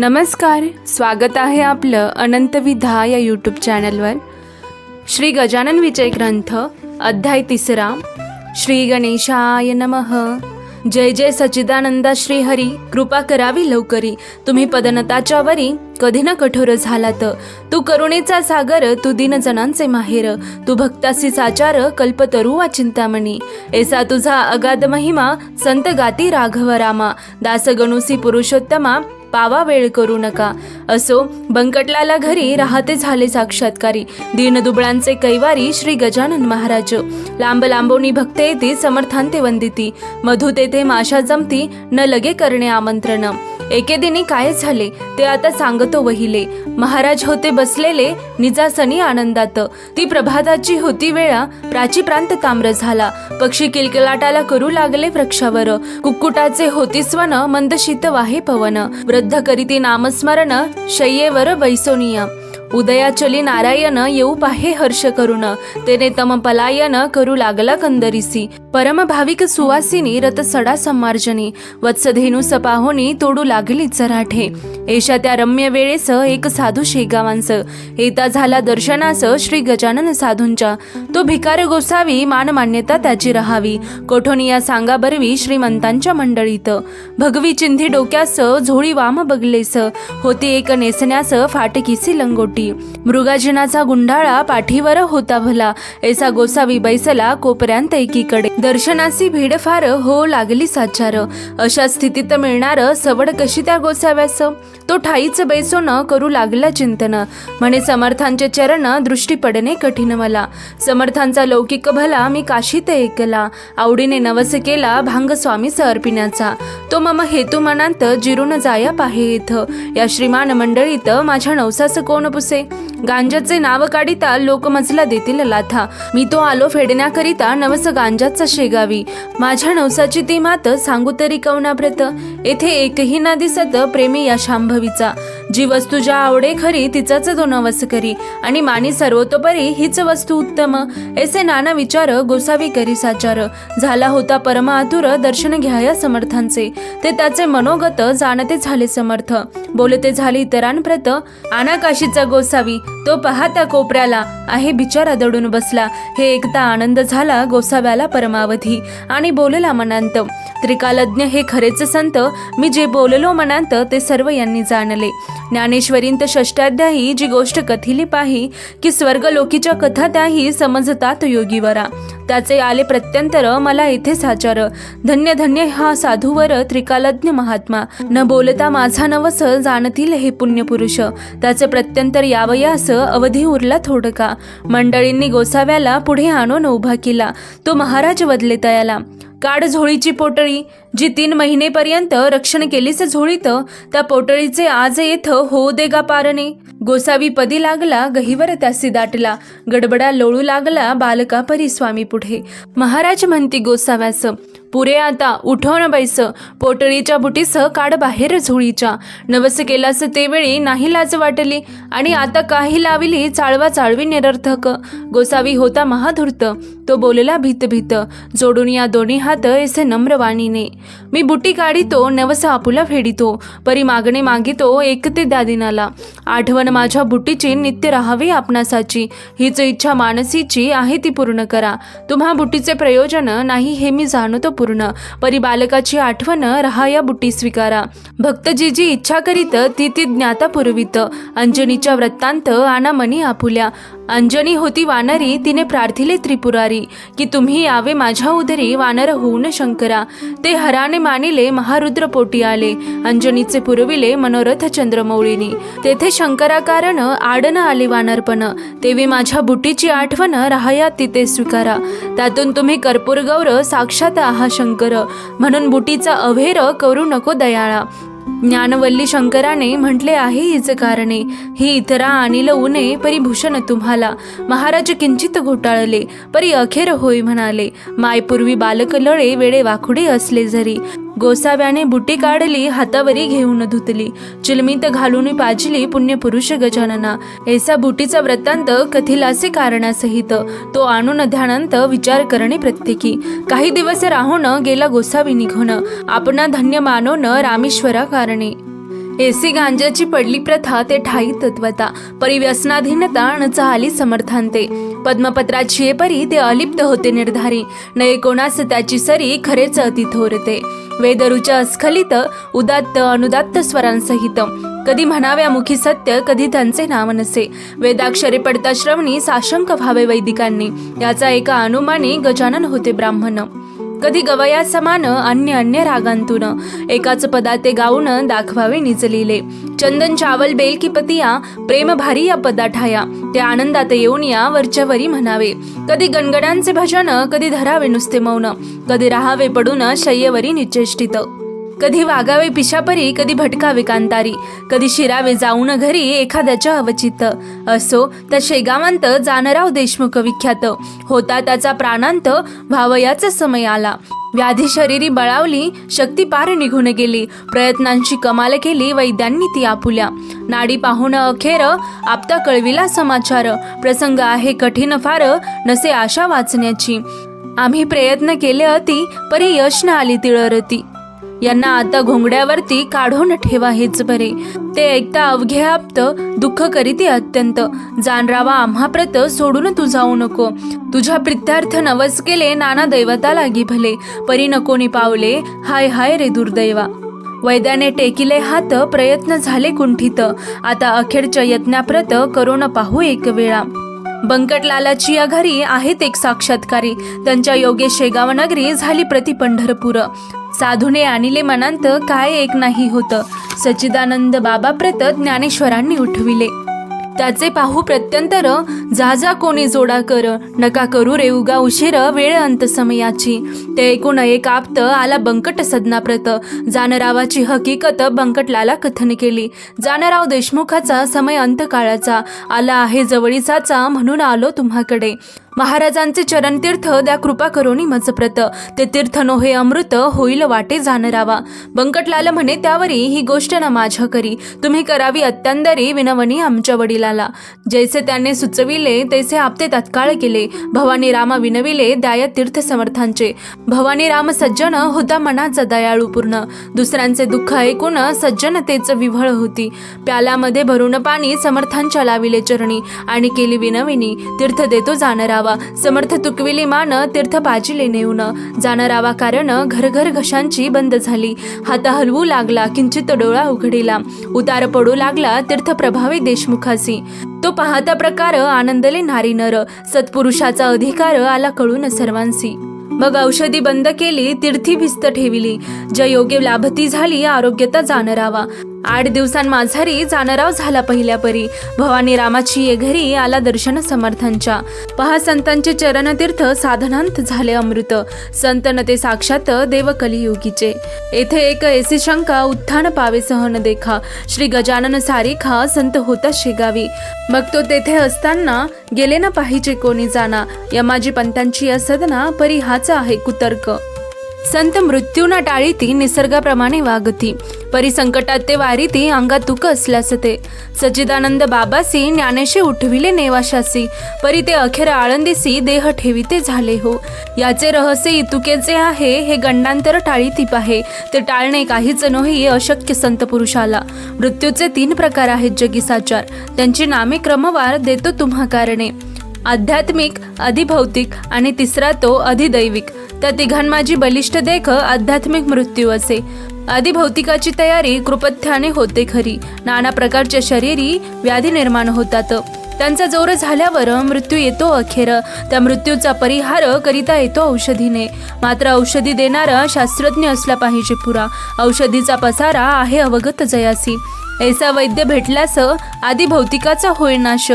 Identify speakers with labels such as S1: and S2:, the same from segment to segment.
S1: नमस्कार स्वागत आहे आपलं अनंतविधा या यूट्यूब चॅनलवर श्री गजानन विजय ग्रंथ अध्याय तिसरा. श्री गणेशाय नमः. जय जय सच्चिदानंदा श्री हरी कृपा करावी लवकरी. तुम्ही पदनताच्या वरी कधी ना कठोर तर तू. करुणेचा सागर तू दिनजनांचे माहेर. तू भक्तासी साचार कल्पतरू वा चिंतामणी. ऐसा तुझा अगाध महिमा संत गाती राघव रामा. दासगणुसी पुरुषोत्तमा पावा वेळ करू नका. असो बंकटलाला घरी राहते झाले साक्षात्कारी. दीनदुबळांचे कैवारी श्री गजानन महाराज. लांब लांबोनी भक्त येते समर्थांते वंदिती. मधु तेथे माशा जमती न लगे करणे आमंत्रण. एके दिनी काय झाले ते आता सांगतो वहिले. महाराज होते बसलेले निजासनी आनंदात. ती प्रभाताची होती वेळा प्राची प्रांत ताम्र झाला. पक्षी किलकिलाटाला करू लागले वृक्षावर. कुक्कुटाचे होती स्वन मंद शीत वाहे पवन. वृद्ध करीती नामस्मरण शय्येवर वैसोनिया. उदयाचली नारायण येऊ पाहे हर्ष करुण. तेने तम पलायन करू लागला कंदरीसी. परम भाविक सुवासिनी रत सडा सम्मार्जनी वत्सधेनु सपाहोनी तोडू लागली चराठे. एशा त्या रम्य वेळेस एक साधू शेगावांस. येता झाला दर्शनास श्री गजानन साधूंच्या. तो भिकार गोसावी मान मान्यता त्याची राहावी. कोठोनिया सांगा बरवी श्रीमंतांच्या मंडळीत. भगवी चिंधी डोक्यास झोळी वाम बगलेस. होती एक नेसण्यास फाटकीसी लंगोटी. मृगाजिनाचा गुंडाळा पाठीवर होता भला. ऐसा गोसावी बैसला कोपऱ्यांत एकीकडे. दर्शनाची भीड फार हो लागली साचार. अशा स्थितीत मिळणार सवड कशी त्या गोसाव्यास? तो ठाईच बैसो करू लागला चिंतन. म्हणे समर्थांचे चरण दृष्टी पडणे कठीण मला. समर्थांचा लौकिक भला मी काशीत ऐकला. आवडीने नवस केला भांग स्वामी अर्पिण्याचा तो मम हेतू मनांत जिरून जाया पाहे इथं या श्रीमान मंडळीत माझ्या नवसास कोण पुस गांजाचे नाव काढिता लोकमजला देतील लाथा. मी तो आलो फेडण्याकरिता नवस गांजाचा शेगावी. माझ्या नवसाची ती मात सांगू तरी कवनाप्रत येथे एकही ना दिसत प्रेमी या शांभवीचा. जी वस्तू ज्या आवडे खरी तिचाच तो नवस करी. आणि मानी सर्वतोपरी हीच वस्तू उत्तम. ऐसे नाना विचार गोसावी करी साचार. झाला होता परमातुर दर्शन घ्याया समर्थांचे. ते त्याचे मनोगत जाणते झाले समर्थ. बोलते झाले इतरांप्रत आनाकाशीचा गोसावी तो पाहता कोपऱ्याला आहे बिचारा दडून बसला. हे एकता आनंद झाला गोसाव्याला परमावधी. आणि बोलला मनांत त्रिकालज्ञ हे खरेच संत. मी जे बोललो मनांत ते सर्व यांनी जाणले. ज्ञानेश्वरींत षष्टाध्यायी जी गोष्ट कथिली पाही की स्वर्गलोकीच्या कथा त्याही समजतात योगीवरा. त्याचे आले प्रत्यंतर मला इथेच साचार. धन्य धन्य हा साधूवर त्रिकालज्ञ महात्मा. न बोलता माझा नवस जाणतील हे पुण्यपुरुष. त्याचे प्रत्यंतर यावयास अवधी उरला थोडका. मंडळींनी गोसाव्याला पुढे आणून उभा केला. तो महाराज बदले तयाला. काड झोळीची पोटळी जी तीन महिनेपर्यंत रक्षण केलीस झोळीत त्या पोटळीचे आज येथ होऊ दे गा पारणे. गोसावी पदी लागला गहीवर त्यासी दाटला गडबडा लोळू लागला बालका परी स्वामी पुढे. महाराज म्हणती गोसाव्यास पुरे आता उठवण बैस पोटळीच्या बुटीसह काढ बाहेर झोळीच्या. नवस केलास ते वेळी नाही लाज वाटली. आणि आता काही लाविली चाळवा चाळवी निरर्थक. गोसावी होता महाधूर्त. तो बोलला भीत भीत. जोडून या दोन्ही हात ऐसे नम्र वाणीने. मी बुटी काढितो नवस आपुला फेडितो. परी मागणे मागितो एक ते द्या दिनाला. आठवण माझ्या बुटीची नित्य राहावी आपणासाची. हीच इच्छा मानसीची आहे ती पूर्ण करा. तुम्हा बुटीचे प्रयोजन नाही हे मी जाणतो पूर्ण. परी बालकाची आठवण रहाया बुटी स्वीकारा. भक्त जी जी इच्छा करीत ती ती ज्ञाता पुरवित. अंजनीच्या वृत्तांत आना मनी आपुल्या. अंजनी होती वानरी तिने प्रार्थिले त्रिपुरारी. की तुम्ही यावे माझ्या उदरी वानर होऊन शंकरा. ते हराने मानिले महारुद्र पोटी आले अंजनीचे पुरविले मनोरथ चंद्रमौळीनी. तेथे शंकरा कारण आडन आले वानरपण. तेवी माझ्या बुटीची आठवण राहया तिथे स्वीकारा. त्यातून तुम्ही कर्पूर गौर साक्षात आहात. शंकर म्हणून बुटीचा अभेर करू नको दयाळा. ज्ञानवल्ली शंकराने म्हटले आहे हिच कारणे. ही इतरा अनिल उने परी भूषण तुम्हाला. महाराज किंचित घोटाळले परी अखेर होय म्हणाले. मायपूर्वी बालक लळे वेळे वाखुडे असले जरी गोसाव्याने बुटी काढली हातावरी घेऊन धुतली. चिलमीत घालून पाजली पुण्यपुरुष गजानना. ऐसा बुटीचा वृत्तांत कथिलासे कारणासहित. तो आणून ध्यानांत विचार करणे प्रत्येकी. काही दिवस राहून गेला गोसावी निघून. आपणा धन्य मानून रामेश्वरा कारणे एसी गांजाची पडली प्रथा ते ठाई तत्वता. परी व्यसनाधीनता न चाली समर्थांते. पद्मपत्राची ये परी ते अलिप्त होते निर्धारी. नये कोणास त्याची सरी खरेच अतिथोरते वेदरुच्या अस्खलित उदात्त अनुदात्त स्वरांसहित. कधी म्हणाव्या मुखी सत्य कधी त्यांचे नाव नसे. वेदाक्षरे पडता श्रवणी साशंक व्हावे वैदिकांनी. याचा एका अनुमानी गजानन होते ब्राह्मण. कधी गवया समान अन्य अन्य रागांतून. एकाच पदा ते गाऊन दाखवावे निचलिले चंदन चावल बेल की पतिया प्रेम भारी या पदा ठाया ते आनंदात येऊन या वरच्यावरी म्हणावे. कधी गणगणांचे भजन कधी धरावे नुसते मौन. कधी राहावे पडून शय्यवरी निचेष्टित. कधी वागावे पिशापरी कधी भटकावे कांतारी. कधी शिरावे जाऊन घरी एखाद्याच्या अवचित. असो त्या शेगावांत जानराव देशमुख विख्यात. होता त्याचा प्राणांत व्हावयाचा समय आला. व्याधी शरीरी बळावली शक्ती पार निघून गेली. प्रयत्नांची कमाल केली वैद्यांनी ती आपुल्या. नाडी पाहून अखेर आपता कळविला समाचार. प्रसंग आहे कठीण फार नसे आशा वाचण्याची. आम्ही प्रयत्न केले अति परी यश न आली तिळरती. यांना आता घोंगड्यावरती काढून ठेवा हेच बरे. ते ऐकता अवघे आप्त दुःख करीते अत्यंत. जानरावा आम्हाप्रत सोडून तू जाऊ नको. तुझ्या प्रित्यार्थ नवस केले नाना दैवता लागी भले. परी नकोनी पावले हाय हाय रे दुर्दैवा. वैद्याने टेकिले हात प्रयत्न झाले कुंठित. आता अखेरच्या यत्नाप्रत करोन पाहू एक वेळा. बंकटलालाची या घरी आहेत एक साक्षात्कारी. त्यांच्या योगे शेगाव नगरी झाली प्रति पंढरपूर. साधूने आणिले मनांत काय एक नाही होत. सच्चिदानंद बाबा प्रत ज्ञानेश्वरांनी उठविले. त्याचे पाहू प्रत्यंतर जा जा कोणी जोडा कर नका करू रे उगा उशीर वेळ अंत समयाची. ते ऐकून एक आप्त आला बंकट सदनाप्रत. जानरावाची हकीकत बंकटलाला कथन केली. जानराव देशमुखाचा समय अंतकाळाचा. आला आहे जवळीचाचा म्हणून आलो तुम्हाकडे. महाराजांचे चरणतीर्थ द्या कृपा करोनी मजप्रत ते तीर्थ नोहे अमृत होईल वाटे जाणरावा. बंकटलाल म्हणे त्यावरी ही गोष्ट न माझ्या करी. तुम्ही करावी अत्यंदरी विनवणी आमच्या वडिलाला. जैसे त्यांनी सुचविले तैसे आपते तत्काळ केले. भवानी रामा विनविले द्याय तीर्थ समर्थांचे. भवानी राम सज्जन होता मनाचा दयाळू पूर्ण. दुसऱ्यांचे दुःख ऐकून सज्जनतेच विव्हळ होती. प्याल्यामध्ये भरून पाणी समर्थांच्या लाविले चरणी. आणि केली विनविनी तीर्थ देतो जानरावा समर्थ तुकविली मान तीर्थ पाजिले नेऊन जाणारावा कारण घरघर घशांची बंद झाली. हात हलवू लागला किंचित डोळा उघडिला. उतार पडू लागला तीर्थ प्रभावी देशमुखासी तो पाहता प्रकार आनंदले नारी नर. सत्पुरुषाचा अधिकार आला कळून सर्वांसी मग औषधी बंद केली तीर्थी भिस्त ठेविली. ज्या योग्य लाभती झाली आरोग्यता जाणारावा. आठ दिवसांमाझारी जानराव झाला पहिल्या परी भवानी रामाची ये घरी आला दर्शन समर्थांच्या. पहा संतांचे चरणतीर्थ साधनांत झाले अमृत. संत ते साक्षात देव कलियुगीचे येथे एक एसी शंका उत्थान पावे सहन देखा. श्री गजानन सारिखा संत होता शेगावी. मग तो तेथे असताना गेले ना पाहिजे कोणी जाना. यमाजी पंतांची असदना परी हाच आहे कुतर्क. संत मृत्यूना टाळीती निसर्गाप्रमाणे वागती. परिसंकटात ते वारीती अंगात दुःख असल्यास ते. सच्चिदानंद बाबासी ज्ञानेशी उठविले नेवाशासी. परी ते अखेर आळंदीसी देह ठेविते झाले हो. याचे रहस्य इतुकेचे आहे हे गंडांतर टाळीती पाहे. ते टाळणे काहीच नव्हे अशक्य संत पुरुषाला. मृत्यूचे तीन प्रकार आहेत जगीसाचार त्यांची नामे क्रमवार देतो तुम्हा कारणे. आध्यात्मिक अधिभौतिक आणि तिसरा तो अधिदैविक. त्या तिघांमाजी बलिष्ठ देख आध्यात्मिक मृत्यू असे. अधिभौतिकाची तयारी कृपथ्याने होते खरी. नाना प्रकारच्या शरीरी व्याधी निर्माण होतात. त्यांचा जोर झाल्यावर मृत्यू येतो अखेर. त्या मृत्यूचा परिहार करिता येतो औषधीने. मात्र औषधी देणारा शास्त्रज्ञ असला पाहिजे पुरा. औषधीचा पसारा आहे अवगत जयासी. ऐसा वैद्य भेटल्यास आधी भौतिकाचा होय नाश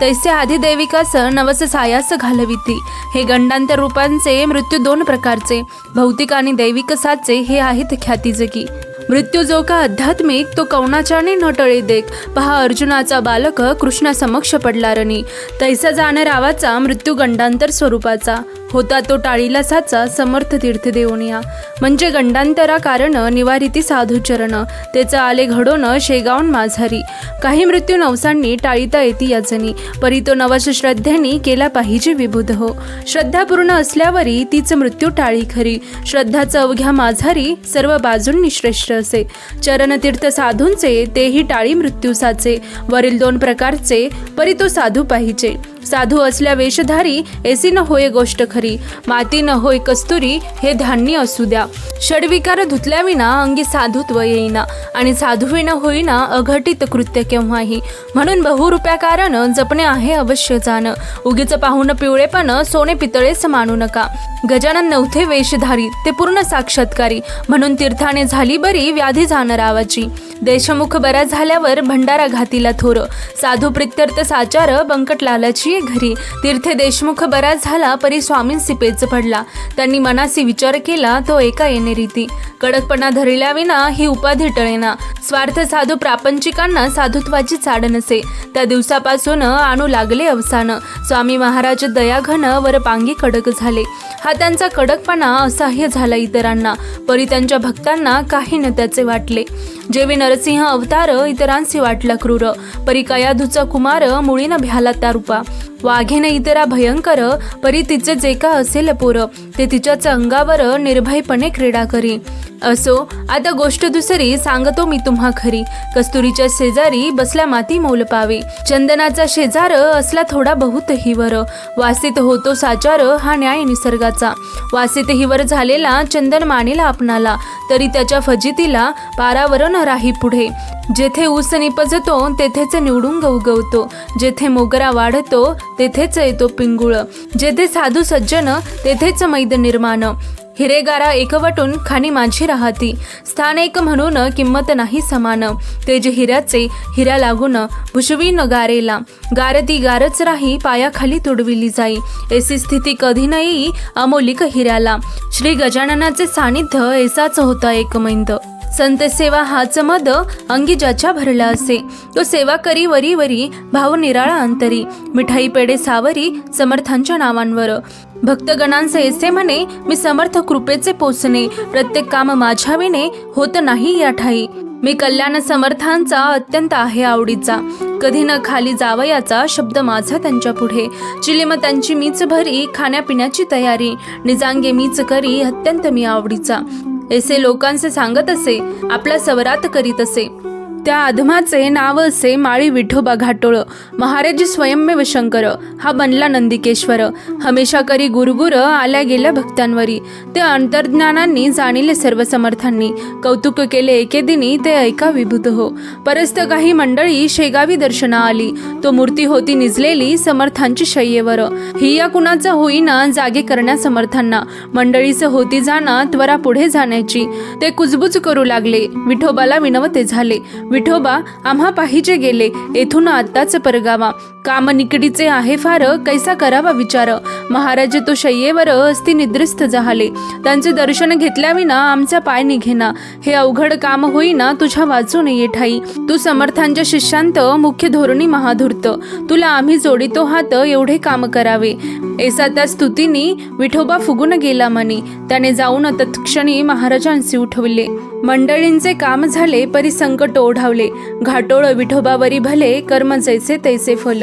S1: तैसे आधी दैविकास नवस सायास घालविती. हे गंडांतर रूपांचे मृत्यू दोन प्रकारचे. भौतिक आणि दैविक साचे हे आहेत ख्यातीजगी. मृत्यू जो का आध्यात्मिक तो कवनाच्याने न टळे देख. पहा अर्जुनाचा बालक कृष्णासमक्ष पडला रणी. तैसा जाणार रावाचा मृत्यू गंडांतर स्वरूपाचा. होता तो टाळीला साचा समर्थ तीर्थ देऊनिया म्हणजे गंडांतरा कारण निवारिती साधू चरण. तेचं आले घडोन शेगावन माझारी. काही मृत्यू नवसांनी टाळीता येती याचनी परी तो नवस केला पाहिजे विबुध हो. श्रद्धापूर्ण असल्यावरी तीच मृत्यू टाळी खरी. श्रद्धाचं अवघ्या माझारी सर्व बाजूंनी श्रेष्ठ असे. चरणतीर्थ साधूंचे तेही टाळी मृत्यू साचे. वरील दोन प्रकारचे परी तो साधू पाहिजे. साधू असल्या वेशधारी एसी न होय गोष्ट खरी. माती न होय कस्तुरी हे धान्य असू द्या. षडविकार धुतल्याविना अंगी साधुत्व येईना. आणि साधुविना होईना अघटित कृत्य केव्हाही. म्हणून बहुरूप्याकारानं जपणे आहे अवश्य जाणं. उगीच पाहून पिवळेपण सोने पितळेच मानू नका. गजानन नवथे वेशधारी ते पूर्ण साक्षात्कारी. म्हणून तीर्थाने झाली बरी व्याधी जाणरावाची देशमुख बरा झाल्यावर भंडारा घातीला थोर. साधू प्रित्यर्थ साचार बंकटलालाची ये घरी. तीर्थे देशमुख बरा झाला परी स्वामींसी पेच पडला. त्यांनी मनासी विचार केला तो एका येणे रीती कडकपणा धरिल्या विना ही उपाधी टळेना. स्वार्थ साधू प्रापंचिकांना साधुत्वाची चाड नसे. त्या दिवसापासून आणू लागले अवसान. स्वामी महाराज दयाघन वर पांगी कडक झाले. हा त्यांचा कडकपणा असह्य झाला इतरांना. परी त्यांच्या भक्तांना काही न त्याचे वाटले. जेवी नरसिंह अवतार इतरांशी वाटला क्रूर. परी कयाधूचा कुमार मुळीनं भ्याला त्या रूपा वाघेने इतरा भयंकर परी तिचे जे का असेल पोर ते तिच्याच अंगावर निर्भयपणे क्रीडा करी. असो आता गोष्ट दुसरी सांगतो मी तुम्हा खरी. कस्तुरीच्या शेजारी बसल्या माती मोल पावे. चंदनाचा शेजार असला थोडा बहुत हिवर वासित होतो साचार हा न्याय निसर्गाचा. वासित हिवर झालेला चंदन मानेला आपणाला. तरी त्याच्या फजितीला पारावरण राही पुढे. जेथे ऊस निपजतो तेथेच निवडून गवगवतो. जेथे मोगरा वाढतो तेथेच येतो पिंगुळ. जेथे साधू सज्जन तेथेच मैद निर्माण. हिरेगारा एकवटून खाणी माझी राहती. स्थान एक म्हणून किंमत नाही समान. ते जे हिऱ्याचे हिऱ्या लागून भुशवीन न गारेला गारती गारच राही पायाखाली तुडविली जाई. ऐसी स्थिती कधी नाही अमोलिक हिऱ्याला. श्री गजाननाचे सानिध्य ऐसाच होता एकमैंद संत सेवा हाच मद अंगी ज्याच्या भरला असे. तो सेवा करी वरी वरी भाव निराळा अंतरी. मिठाई पेढे सावरी समर्थांच्या नावांवर. भक्तगणांचे येसे म्हणे मी समर्थ कृपेचे पोचणे प्रत्येक काम माझ्या विने होत नाही या ठाई. मी कल्याण समर्थांचा अत्यंत आहे आवडीचा. कधी न खाली जावयाचा शब्द माझा त्यांच्या पुढे. चिलीम त्यांची मीच भरी खाण्यापिण्याची तयारी. निजांगे मीच करी अत्यंत मी आवडीचा. ऐसे लोकांचे सांगत असे आपला सवरात करीत असे. त्या अधमाचे नाव असे माळी विठोबा घाटोळ महाराज स्वयंमेव शंकर. हा बनला नंदिकेश्वर. हमेशा करी गुरुगुर आल्या गेल्या भक्तांवरी. ते अंतर्ज्ञानांनी जाणिले सर्व समर्थांनी कौतुक केले एके दिनी ते ऐका विभूत हो. परस्त काही मंडळी शेगावी दर्शना आली. तो मूर्ती होती निजलेली समर्थांची शय्येवर. ही या कुणाचा होईना जागे करण्या समर्थांना. मंडळीचं होती जाणा त्वरा पुढे जाण्याची. ते कुजबुज करू लागले. विठोबाला विनवते झाले. विठोबा आम्हा पाहिजे गेले. येथून आत्ताच परगावा. काम निकडीचे आहे फार कैसा करावा विचार. महाराज तो शय्येवर अस्थि निद्रिस्त झाले. त्यांचे दर्शन घेतल्याविना आमचा पाय निघेना. हे अवघड काम होईना तुझ्या वाचू नये ठाई. तू समर्थांच्या शिष्यांत मुख्य धोरणी महाधूर्त. तुला आम्ही जोडितो हात एवढे काम करावे. एसा त्या स्तुतीनी विठोबा फुगून गेला म्हणे. त्याने जाऊन तत्क्षणी महाराजांशी उठवले. मंडळींचे काम झाले परी संकट धावले. घाटोळ विठोबावरी भले कर्म जैसे तैसे फल.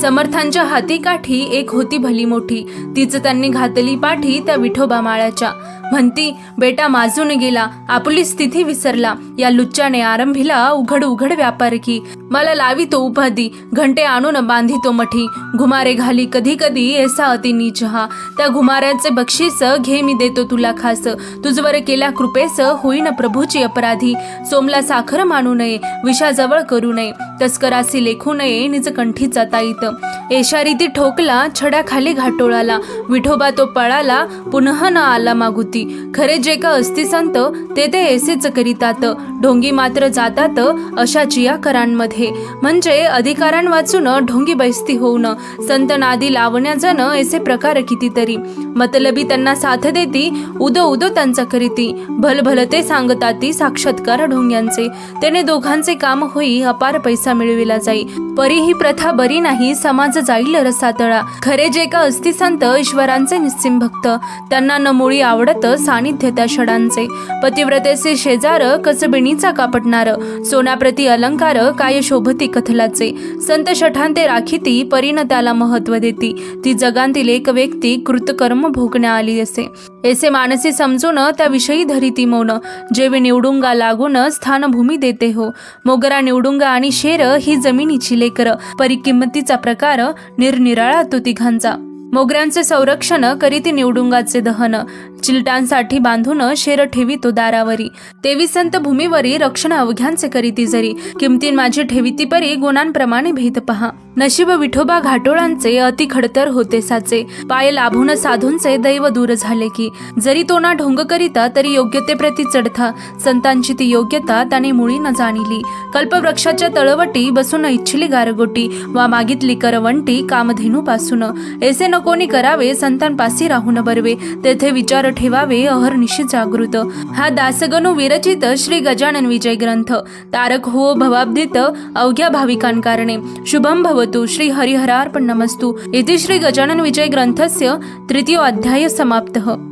S1: समर्थांच्या हाती काठी एक होती भली मोठी. तीच त्यांनी घातली पाठी त्या विठोबा माळ्याच्या. म्हणती बेटा माजून गेला. आपली स्थिती विसरला. या लुच्च्याने आरंभीला उघड उघड व्यापार की. मला लावी तो उपाधी. घंटे आणून बांधितो मठी. घुमारे घाली कधी कधी ऐसा अति नीच हा. त्या घुमाऱ्याचे बक्षीस घे मी देतो तुला खास. तुझवर केल्या कृपेस होईन प्रभूची अपराधी. सोमला साखर मानू नये विषाजवळ करू नये. तस्करासी लेखू नये निज जाता ताईत. एशारीती ठोकला छड्याखाली घाटोळाला. विठोबा तो पळाला पुन्हा न आला मागुती. होती खरे जे का असती संत ते ते ऐसेच करीतात. ढोंगी मात्र जातात अशा चियाकरांमध्ये म्हणजे अधिकारां वाचून ढोंगी बैसती होऊन संत नादी लावण्याजन ऐसे प्रकार कितीतरी. मतलबी त्यांना साथ देती उदो उदो त्यांचा करीती. भल भल ते सांगताती साक्षात्कार ढोंग्यांचे. त्याने दोघांचे काम होई अपार पैसा मिळविला जाई. परी ही प्रथा बरी नाही समाज जाईल रसातळा. खरे जे का असती संत ईश्वरांचे निस्सिम भक्त. त्यांना न मुळी आवडत सानिध्य त्या षडांचे पतिव्रतेचे शेजार कसबिणीचा कापटणार सोन्याप्रती अलंकार काय शोभती कथलाचे. संत शठांते राखीती परीन त्याला महत्त्व देती. ती जगांतील एक व्यक्ती कृतकर्म भोगण्या आली असे. ऐसे मानसी समजून त्याविषयी धरिती मौन. जेवी निवडुंगा लागून स्थानभूमी देते हो. मोगरा निवडुंगा आणि शेर ही जमिनीची लेकर. परिकिंमतीचा प्रकार निरनिराळा तो तिघांचा. मोगऱ्यांचे संरक्षण करीती निवडुंगाचे दहन. चिलटांसाठी बांधून शेर ठेवितो दारावरी. तेवी संत भूमीवरी रक्षण अवघ्यांचे करीती जरी. किमतीन माझी ठेविती परी गुणांप्रमाणे भेद पहा. नशीब विठोबा घाटोळांचे अति खडतर होते साचे. पाय लाभून साधूंचे दैव दूर झाले की. जरी तो ना ढोंग करिता तरी योग्यतेप्रती चढता. संतांची ती योग्यता त्याने मुळी न जाणिली. कल्पवृक्षाच्या तळवटी बसून इच्छिली गारगोटी. वा मागितली करवंटी कामधेनू पासून. ऐसे न कोणी करावे संतांपासी राहून बरवे. तेथे विचार ठेवावे अहर्निशी जागृत. हा दासगणू विरचित श्री गजानन विजय ग्रंथ. तारक हो भवाब्दित अवघ्या भाविकांकारणे. शुभम भवतु श्री हरिहरार्पण नमस्तु. इति श्री गजानन विजय ग्रंथस्य तृतीय अध्याय समाप्तः.